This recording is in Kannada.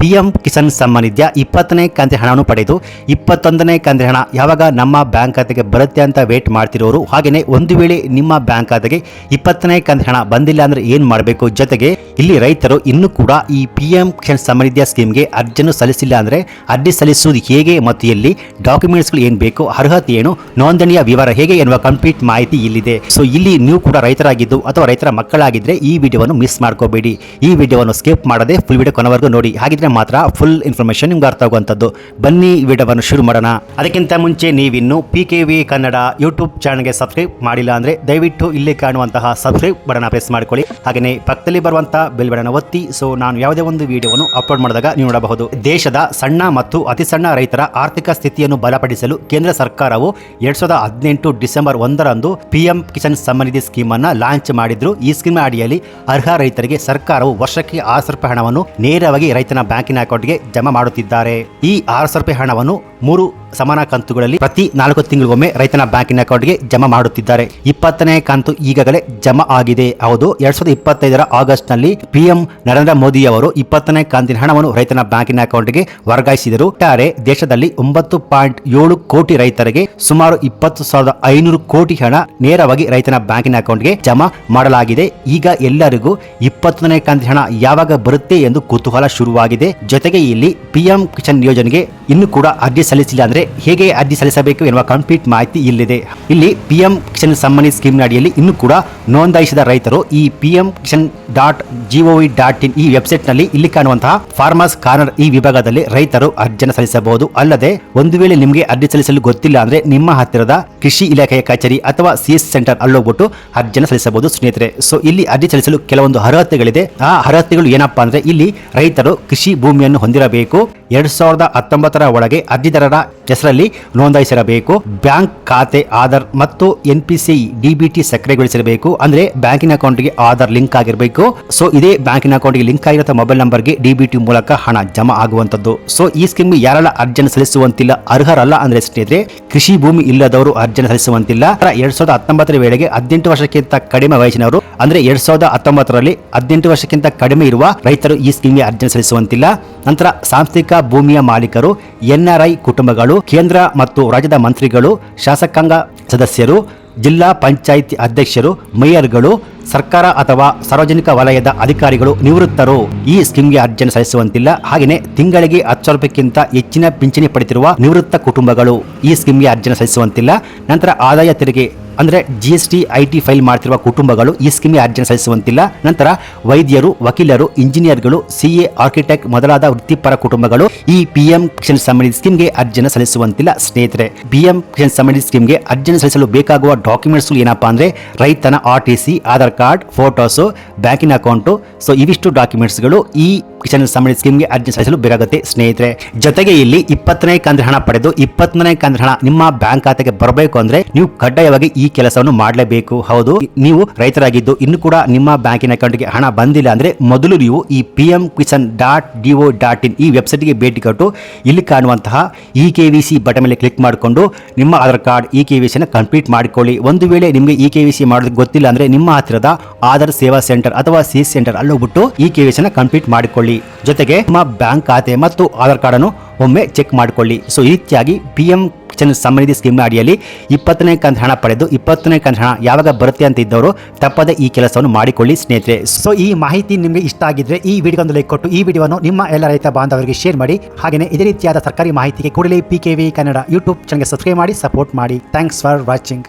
ಪಿಎಂ ಕಿಸಾನ್ ಸಮ್ಮಾನ್ ಇದೆಯಾ ಇಪ್ಪತ್ತನೇ ಕಂತಿನ ಹಣವನ್ನು ಪಡೆದು ಇಪ್ಪತ್ತೊಂದನೇ ಕಂತಿನ ಹಣ ಯಾವಾಗ ನಮ್ಮ ಬ್ಯಾಂಕ್ ಖಾತೆಗೆ ಬರುತ್ತೆ ಅಂತ ವೇಟ್ ಮಾಡ್ತಿರೋರು ಹಾಗೆಯೇ ಒಂದು ವೇಳೆ ನಿಮ್ಮ ಬ್ಯಾಂಕ್ ಖಾತೆಗೆ ಇಪ್ಪತ್ತನೇ ಕಂತಿನ ಹಣ ಬಂದಿಲ್ಲ ಅಂದರೆ ಏನು ಮಾಡಬೇಕು? ಜೊತೆಗೆ ಇಲ್ಲಿ ರೈತರು ಇನ್ನೂ ಕೂಡ ಈ ಪಿ ಎಂ ಕಿಸಾನ್ ಸಮ್ಮಾನ್ ನಿಧಿಯ ಸ್ಕೀಮ್ಗೆ ಅರ್ಜಿಯನ್ನು ಸಲ್ಲಿಸಿಲ್ಲ ಅಂದರೆ ಅರ್ಜಿ ಸಲ್ಲಿಸುವುದು ಹೇಗೆ ಮತ್ತು ಎಲ್ಲಿ? ಡಾಕ್ಯುಮೆಂಟ್ಸ್ಗಳು ಏನು ಬೇಕು? ಅರ್ಹತೆ ಏನು? ನೋಂದಣಿಯ ವಿವರ ಹೇಗೆ ಎನ್ನುವ ಕಂಪ್ಲೀಟ್ ಮಾಹಿತಿ ಇಲ್ಲಿದೆ. ಸೊ ಇಲ್ಲಿ ನೀವು ಕೂಡ ರೈತರಾಗಿದ್ದು ಅಥವಾ ರೈತರ ಮಕ್ಕಳಾಗಿದ್ದರೆ ಈ ವಿಡಿಯೋವನ್ನು ಮಿಸ್ ಮಾಡ್ಕೋಬೇಡಿ. ಈ ವಿಡಿಯೋವನ್ನು ಸ್ಕಿಪ್ ಮಾಡದೆ ಫುಲ್ ವಿಡಿಯೋ ಕೊನೆವರೆಗೂ ನೋಡಿ. ಹಾಗಿದ್ರೆ ಮಾತ್ರ ಫುಲ್ ಇನ್ಫಾರ್ಮೇಷನ್ ನಿಮ್ಗೆ ಅರ್ಥ ಆಗುವಂಥದ್ದು. ಬನ್ನಿ ವಿಡಿಯೋವನ್ನು ಶುರು ಮಾಡೋಣ. ಅದಕ್ಕಿಂತ ಮುಂಚೆ ನೀವಿನ್ನು P K V Kannada YouTube ಚಾನಲ್ಗೆ ಸಬ್ಸ್ಕ್ರೈಬ್ ಮಾಡಿಲ್ಲ ಅಂದರೆ ದಯವಿಟ್ಟು ಇಲ್ಲಿ ಕಾಣುವಂತಹ ಸಬ್ಸ್ಕ್ರೈಬ್ ಬಟನ್ ಪ್ರೆಸ್ ಮಾಡ್ಕೊಳ್ಳಿ. ಹಾಗೆಯೇ ಪಕ್ಕದಲ್ಲಿ ಬರುವಂಥ ಬೆಲ್ ಬಟನ್ ಒತ್ತಿ. ಸೊ ನಾನು ಯಾವುದೇ ಒಂದು ವಿಡಿಯೋವನ್ನು ಅಪ್ಲೋಡ್ ಮಾಡಿದಾಗ ನೀವು ನೋಡಬಹುದು. ದೇಶದ ಸಣ್ಣ ಮತ್ತು ಅತಿ ಸಣ್ಣ ರೈತರ ಆರ್ಥಿಕ ಸ್ಥಿತಿಯನ್ನು ಬಲಪಡಿಸಲು ಕೇಂದ್ರ ಸರ್ಕಾರವು ಎರಡ್ ಸಾವಿರದ ಹದಿನೆಂಟು ಡಿಸೆಂಬರ್ ಒಂದರಂದು ಪಿಎಂ ಕಿಸಾನ್ ಸಮ್ಮಾನ್ ನಿಧಿ ಸ್ಕೀಮ್ ಅನ್ನ ಲಾಂಚ್ ಮಾಡಿದ್ರು. ಈ ಸ್ಕೀಮ್ ಅಡಿಯಲ್ಲಿ ಅರ್ಹ ರೈತರಿಗೆ ಸರ್ಕಾರವು ವರ್ಷಕ್ಕೆ ಆರು ಹಣವನ್ನು ನೇರವಾಗಿ ರೈತನ ಬ್ಯಾಂಕಿನ ಅಕೌಂಟ್ಗೆ ಜಮಾ ಮಾಡುತ್ತಿದ್ದಾರೆ. ಈ ಆರು ಸಾವಿರ ರೂಪಾಯಿ ಹಣವನ್ನು ಮೂರು ಸಮಾನ ಕಂತುಗಳಲ್ಲಿ ಪ್ರತಿ ನಾಲ್ಕು ತಿಂಗಳಿಗೊಮ್ಮೆ ರೈತನ ಬ್ಯಾಂಕಿನ ಅಕೌಂಟ್ಗೆ ಜಮಾ ಮಾಡುತ್ತಿದ್ದಾರೆ. ಇಪ್ಪತ್ತನೇ ಕಂತು ಈಗಾಗಲೇ ಜಮಾ ಆಗಿದೆ. ಹೌದು, ಎರಡ್ ಸಾವಿರದ ಇಪ್ಪತ್ತೈದರ ಆಗಸ್ಟ್ನಲ್ಲಿ ಪಿಎಂ ನರೇಂದ್ರ ಮೋದಿ ಅವರು ಇಪ್ಪತ್ತನೇ ಕಂತಿನ ಹಣವನ್ನು ರೈತನ ಬ್ಯಾಂಕಿನ ಅಕೌಂಟ್ಗೆ ವರ್ಗಾಯಿಸಿದರು. ಒಟ್ಟಾರೆ ದೇಶದಲ್ಲಿ ಒಂಬತ್ತು ಪಾಯಿಂಟ್ ಏಳು ಕೋಟಿ ರೈತರಿಗೆ ಸುಮಾರು ಇಪ್ಪತ್ತು ಸಾವಿರದ ಐನೂರು ಕೋಟಿ ಹಣ ನೇರವಾಗಿ ರೈತನ ಬ್ಯಾಂಕಿನ ಅಕೌಂಟ್ಗೆ ಜಮಾ ಮಾಡಲಾಗಿದೆ. ಈಗ ಎಲ್ಲರಿಗೂ ಇಪ್ಪತ್ತನೇ ಕಂತಿನ ಹಣ ಯಾವಾಗ ಬರುತ್ತೆ ಎಂದು ಕುತೂಹಲ ಶುರುವಾಗಿದೆ. ಜೊತೆಗೆ ಇಲ್ಲಿ ಪಿಎಂ ಕಿಸಾನ್ ಯೋಜನೆಗೆ ಇನ್ನು ಕೂಡ ಅರ್ಜಿ ಸಲ್ಲಿಸಿಲ್ಲ ಅಂದ್ರೆ ಹೇಗೆ ಅರ್ಜಿ ಸಲ್ಲಿಸಬೇಕು ಎನ್ನುವ ಕಂಪ್ಲೀಟ್ ಮಾಹಿತಿ ಇಲ್ಲಿದೆ. ಇಲ್ಲಿ ಪಿಎಂ ಕಿಶನ್ ಸಮ್ಮಾನಿ ಸ್ಕೀಮ್ ಅಡಿಯಲ್ಲಿ ಇನ್ನು ಕೂಡ ನೋಂದಾಯಿಸಿದ ರೈತರು ಈ PM Kisan dot G O V dot in ಈ ವೆಬ್ಸೈಟ್ನಲ್ಲಿ ಇಲ್ಲಿ ಕಾಣುವಂತಹ ಫಾರ್ಮರ್ಸ್ ಕಾರ್ನರ್ ಈ ವಿಭಾಗದಲ್ಲಿ ರೈತರು ಅರ್ಜಿಯನ್ನು ಸಲ್ಲಿಸಬಹುದು. ಅಲ್ಲದೆ ಒಂದು ವೇಳೆ ನಿಮಗೆ ಅರ್ಜಿ ಸಲ್ಲಿಸಲು ಗೊತ್ತಿಲ್ಲ ಅಂದ್ರೆ ನಿಮ್ಮ ಹತ್ತಿರದ ಕೃಷಿ ಇಲಾಖೆಯ ಕಚೇರಿ ಅಥವಾ ಸಿಎಸ್ ಸೆಂಟರ್ ಅಲ್ಲೋಗ್ಬಿಟ್ಟು ಅರ್ಜಿಯನ್ನು ಸಲ್ಲಿಸಬಹುದು ಸ್ನೇಹಿತರೆ. ಸೊ ಇಲ್ಲಿ ಅರ್ಜಿ ಸಲ್ಲಿಸಲು ಕೆಲವೊಂದು ಅರ್ಹತೆಗಳಿದೆ. ಆ ಅರ್ಹತೆಗಳು ಏನಪ್ಪಾ ಅಂದ್ರೆ ಇಲ್ಲಿ ರೈತರು ಕೃಷಿ ಭೂಮಿಯನ್ನು ಹೊಂದಿರಬೇಕು. ಎರಡ್ ಸಾವಿರದ ಹತ್ತೊಂಬತ್ತರ ಒಳಗೆ ಅರ್ಜಿದಾರರ ಹೆಸರಲ್ಲಿ ನೋಂದಾಯಿಸಿರಬೇಕು. ಬ್ಯಾಂಕ್ ಖಾತೆ, ಆಧಾರ್ ಮತ್ತು ಎನ್ ಪಿ ಸಿ ಡಿಬಿಟಿ ಸಕ್ರಿಯಗೊಳಿಸಿರಬೇಕು. ಅಂದ್ರೆ ಬ್ಯಾಂಕಿನ ಅಕೌಂಟ್ಗೆ ಆಧಾರ್ ಲಿಂಕ್ ಆಗಿರಬೇಕು. ಸೊ, ಇದೇ ಬ್ಯಾಂಕಿನ ಅಕೌಂಟ್ಗೆ ಲಿಂಕ್ ಆಗಿರೋ ಮೊಬೈಲ್ ನಂಬರ್ಗೆ ಡಿಬಿಟಿ ಮೂಲಕ ಹಣ ಜಮಾ ಆಗುವಂತದ್ದು ಸೊ, ಈ ಸ್ಕೀಮ್ ಯಾರೆಲ್ಲ ಅರ್ಜಿಯನ್ನು ಸಲ್ಲಿಸುವಂತಿಲ್ಲ, ಅರ್ಹರಲ್ಲ ಅಂದ್ರೆ ಸ್ನೇಹಿತರೆ, ಕೃಷಿ ಭೂಮಿ ಇಲ್ಲದವರು ಅರ್ಜಿಯನ್ನು ಸಲ್ಲಿಸುವಂತಿಲ್ಲ. ಎರಡ್ ಸಾವಿರದ ಹತ್ತೊಂಬತ್ತರ ವೇಳೆಗೆ ಹದಿನೆಂಟು ವರ್ಷಕ್ಕಿಂತ ಕಡಿಮೆ ವಯಸ್ಸಿನವರು ಅಂದ್ರೆ ಎರಡ್ ಸಾವಿರದ ಹತ್ತೊಂಬತ್ತರಲ್ಲಿ ಹದಿನೆಂಟು ವರ್ಷಕ್ಕಿಂತ ಕಡಿಮೆ ಇರುವ ರೈತರು ಈ ಸ್ಕೀಮ್ಗೆ ಅರ್ಜಿ ಸಲ್ಲಿಸುವಂತಿಲ್ಲ. ನಂತರ ಸಾಂಸ್ಥಿಕ ಭೂಮಿಯ ಮಾಲೀಕರು, ಎನ್ಆರ್ಐ ಕುಟುಂಬಗಳು, ಕೇಂದ್ರ ಮತ್ತು ರಾಜ್ಯದ ಮಂತ್ರಿಗಳು, ಶಾಸಕಾಂಗ ಸದಸ್ಯರು, ಜಿಲ್ಲಾ ಪಂಚಾಯಿತಿ ಅಧ್ಯಕ್ಷರು, ಮೇಯರ್ಗಳು, ಸರ್ಕಾರ ಅಥವಾ ಸಾರ್ವಜನಿಕ ವಲಯದ ಅಧಿಕಾರಿಗಳು ನಿವೃತ್ತರು. ಈ ಸ್ಕೀಮ್ಗೆ ಅರ್ಜಿಯನ್ನು ಸಲ್ಲಿಸುವಂತಿಲ್ಲ. ಹಾಗೆಯೇ ತಿಂಗಳಿಗೆ ಹತ್ತು ಸಾವಿರ ರೂಪಾಯಿಗಿಂತ ಹೆಚ್ಚಿನ ಪಿಂಚಣಿ ಪಡೆದಿರುವ ನಿವೃತ್ತ ಕುಟುಂಬಗಳು ಈ ಸ್ಕೀಮ್ಗೆ ಅರ್ಜಿಯನ್ನು ಸಲ್ಲಿಸುವಂತಿಲ್ಲ. ನಂತರ ಆದಾಯ ತೆರಿಗೆ ಅಂದ್ರೆ G S T I T file ಮಾಡ್ತಿರುವ ಕುಟುಂಬಗಳು ಈ ಸ್ಕೀಮ್ಗೆ ಅರ್ಜಿ ಸಲ್ಲಿಸುವಂತಿಲ್ಲ. ನಂತರ ವೈದ್ಯರು, ವಕೀಲರು, ಇಂಜಿನಿಯರ್ಗಳು ಸಿಎ ಆರ್ಕಿಟೆಕ್ಟ್ ಮೊದಲಾದ ವೃತ್ತಿಪರ ಕುಟುಂಬಗಳು ಈ ಪಿಎಂ ಕಿಸಾನ್ ಸಂಬಂಧಿತ ಸ್ಕೀಮ್ಗೆ ಅರ್ಜಿಯನ್ನು ಸಲ್ಲಿಸುವಂತಿಲ್ಲ. ಸ್ನೇಹಿತರೆ ಪಿಎಂ ಕಿಸಾನ್ ಸಂಬಂಧಿತ ಸ್ಕೀಮ್ಗೆ ಅರ್ಜಿಯನ್ನು ಸಲ್ಲಿಸಲು ಬೇಕಾಗುವ ಡಾಕ್ಯುಮೆಂಟ್ಸ್ ಏನಪ್ಪಾ ಅಂದ್ರೆ ರೈತನ R T Aadhaar card photos ಬ್ಯಾಂಕಿನ ಅಕೌಂಟು ಸೊ ಇವಿಷ್ಟು ಡಾಕ್ಯುಮೆಂಟ್ಸ್ಗಳು ಈ ಕಿಸಾನ್ ಸಂಬಂಧಿತ ಸ್ಕೀಮ್ಗೆ ಅರ್ಜಿ ಸಲ್ಲಿಸಲು ಬೇಕಾಗುತ್ತೆ. ಸ್ನೇಹಿತರೆ, ಜೊತೆಗೆ ಇಲ್ಲಿ ಇಪ್ಪತ್ತನೇ ಕಂದ್ರ ಹಣ ಪಡೆದು ಇಪ್ಪತ್ತನೇ ಕಂದ್ರ ಹಣ ನಿಮ್ಮ ಬ್ಯಾಂಕ್ ಖಾತೆಗೆ ಬರಬೇಕು ಅಂದ್ರೆ ನೀವು ಕಡ್ಡಾಯವಾಗಿ ಈ ಕೆಲಸವನ್ನು ಮಾಡಲೇಬೇಕು. ಹೌದು, ನೀವು ರೈತರಾಗಿದ್ದು ಇನ್ನು ಕೂಡ ನಿಮ್ಮ ಬ್ಯಾಂಕಿನ ಅಕೌಂಟ್ಗೆ ಹಣ ಬಂದಿಲ್ಲ ಅಂದ್ರೆ ಮೊದಲು ನೀವು ಈ P M Kisan dot D O dot in ಈ ವೆಬ್ಸೈಟ್ಗೆ ಭೇಟಿ ಕೊಟ್ಟು ಇಲ್ಲಿ ಕಾಣುವಂತಹ E K Y C button ಮೇಲೆ ಕ್ಲಿಕ್ ಮಾಡಿಕೊಂಡು ನಿಮ್ಮ Aadhaar card E K Y ಸಿನ ಕಂಪ್ಲೀಟ್ ಮಾಡಿಕೊಳ್ಳಿ. ಒಂದು ವೇಳೆ ನಿಮಗೆ ಇ ಕೆ ವಿ ಸಿ ಮಾಡೋದು ಗೊತ್ತಿಲ್ಲ ಅಂದ್ರೆ ನಿಮ್ಮ ಹತ್ತಿರದ ಆಧಾರ್ ಸೇವಾ ಸೆಂಟರ್ ಅಥವಾ ಸಿ ಸೆಂಟರ್ ಅಲ್ಲಿ ಹೋಗ್ಬಿಟ್ಟು ಇ ಕೆ ವಿ ಸಿನ ಕಂಪ್ಲೀಟ್ ಮಾಡಿಕೊಳ್ಳಿ. ಜೊತೆಗೆ ನಿಮ್ಮ ಬ್ಯಾಂಕ್ ಖಾತೆ ಮತ್ತು ಆಧಾರ್ ಕಾರ್ಡ್ ಅನ್ನು ಒಮ್ಮೆ ಚೆಕ್ ಮಾಡಿಕೊಳ್ಳಿ. ಸೊ ಈ ರೀತಿಯಾಗಿ ಪಿ ಎಂ ಕಿಚನ್ ಸಮನಿಧಿ ನಿಧಿ ಸ್ಕೀಮ್ ಅಡಿಯಲ್ಲಿ ಇಪ್ಪತ್ತನೇ ಕಂತ ಹಣ ಪಡೆದು ಇಪ್ಪತ್ತನೇ ಕಂತ ಹಣ ಯಾವಾಗ ಬರುತ್ತೆ ಅಂತ ಇದ್ದವರು ತಪ್ಪದೆ ಈ ಕೆಲಸವನ್ನು ಮಾಡಿಕೊಳ್ಳಿ ಸ್ನೇಹಿತರೆ. ಸೊ ಈ ಮಾಹಿತಿ ನಿಮಗೆ ಇಷ್ಟ ಆಗಿದ್ರೆ ಈ ವಿಡಿಯೋ ಒಂದು ಲೈಕ್ ಕೊಟ್ಟು ಈ ವಿಡಿಯೋವನ್ನು ನಿಮ್ಮ ಎಲ್ಲ ರೈತ ಬಾಂಧವರಿಗೆ ಶೇರ್ ಮಾಡಿ. ಹಾಗೆಯೇ ಇದೇ ರೀತಿಯಾದ ಸರ್ಕಾರಿ ಮಾಹಿತಿಗೆ ಕೂಡಲೇ P K V Kannada YouTube ಚಾನಲ್ಗೆ ಸಬ್ಸ್ಕ್ರೈಬ್ ಮಾಡಿ ಸಪೋರ್ಟ್ ಮಾಡಿ. Thanks for watching